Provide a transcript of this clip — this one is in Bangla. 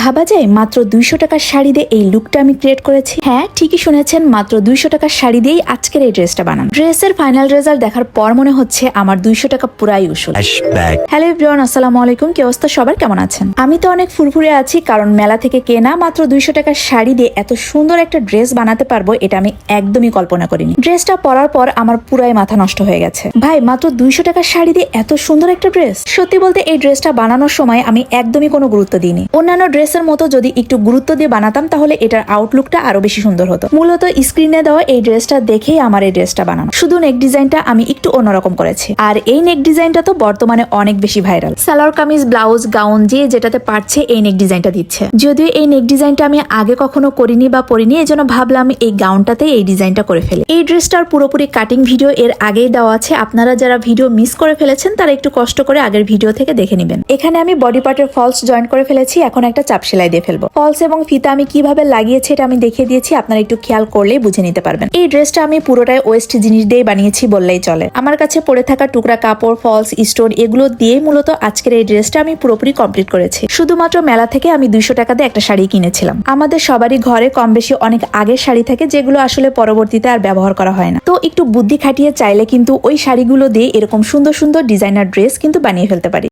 ভাবা যায় মাত্র দুইশো টাকার শাড়ি দিয়ে এই লুকটা আমি ক্রিয়েট করেছি? হ্যাঁ ঠিকই শুনেছেন মাত্র দুইশো টাকার শাড়ি দিয়েই আজকের এই ড্রেসটা বানানো। ড্রেসের ফাইনাল রেজাল্ট দেখার পর মনে হচ্ছে আমার দুইশো টাকা পুরাই উসুল। হ্যালো এভরিওয়ান আসসালামু আলাইকুম কি অবস্থা সবার? কেমন আছেন? আমি তো অনেক ফুরফুরে আছি কারণ মেলা থেকে কেনা মাত্র দুইশো টাকার শাড়ি দিয়ে এত সুন্দর একটা ড্রেস বানাতে পারব এটা আমি একদমই কল্পনা করিনি। ড্রেসটা পরার পর আমার পুরাই মাথা নষ্ট হয়ে গেছে। ভাই মাত্র দুইশো টাকার শাড়ি দিয়ে এত সুন্দর একটা ড্রেস সত্যি বলতে এই ড্রেসটা বানানোর সময় আমি একদমই কোনো গুরুত্ব দিইনি। অন্যান্য ড্রেসের মতো যদি একটু গুরুত্ব দিয়ে বানাতাম, তাহলে এটার আউটলুকটা আরও বেশি সুন্দর হতো। মূলত স্ক্রিনে দেওয়া এই ড্রেসটা দেখেই আমার এই ড্রেসটা বানানো। শুধু নেক ডিজাইনটা আমি একটু অন্যরকম করেছি। আর এই নেক ডিজাইনটা তো বর্তমানে অনেক বেশি viral salwar, kameez blouse gown যে যেটাতে পারছে এই নেক ডিজাইনটা দিচ্ছে। যদিও এই নেক ডিজাইনটা আমি আগে কখনো করিনি বা পরিনি এই জন্য ভাবলাম এই গাউনটাতে এই ডিজাইনটা করে ফেলি। এই ড্রেসটার পুরোপুরি কাটিং ভিডিও এর আগেই দেওয়া আছে। আপনারা যারা ভিডিও মিস করে ফেলেছেন, তারা একটু কষ্ট করে আগের ভিডিও থেকে দেখে নেবেন। এখানে আমি বডি পার্টের ফলস জয়েন করে ফেলেছি। এখন একটা চাপ সেলাই দিয়ে ফেলব। ফলস এবং ফিতা আমি কীভাবে লাগিয়েছি এটা আমি দেখিয়ে দিয়েছি, আপনারা একটু খেয়াল করলেই বুঝে নিতে পারবেন। এই ড্রেসটা আমি পুরোটাই ওয়েস্ট জিনিস দিয়ে বানিয়েছি বললেই চলে। আমার কাছে পড়ে থাকা টুকরা কাপড় ফলস স্টোন এগুলো দিয়ে মূলত আজকের এই ড্রেসটা আমি পুরোপুরি কমপ্লিট করেছি। শুধুমাত্র মেলা থেকে আমি দুইশো টাকা দিয়ে একটা শাড়ি কিনেছিলাম। আমাদের সবারই ঘরে কম বেশি অনেক আগের শাড়ি থাকে যেগুলো আসলে পরবর্তীতে আর ব্যবহার করা হয় না। তো একটু বুদ্ধি খাটিয়ে চাইলে কিন্তু ওই শাড়িগুলো দিয়ে এরকম সুন্দর সুন্দর ডিজাইনার ড্রেস কিন্তু বানিয়ে ফেলতে পারি।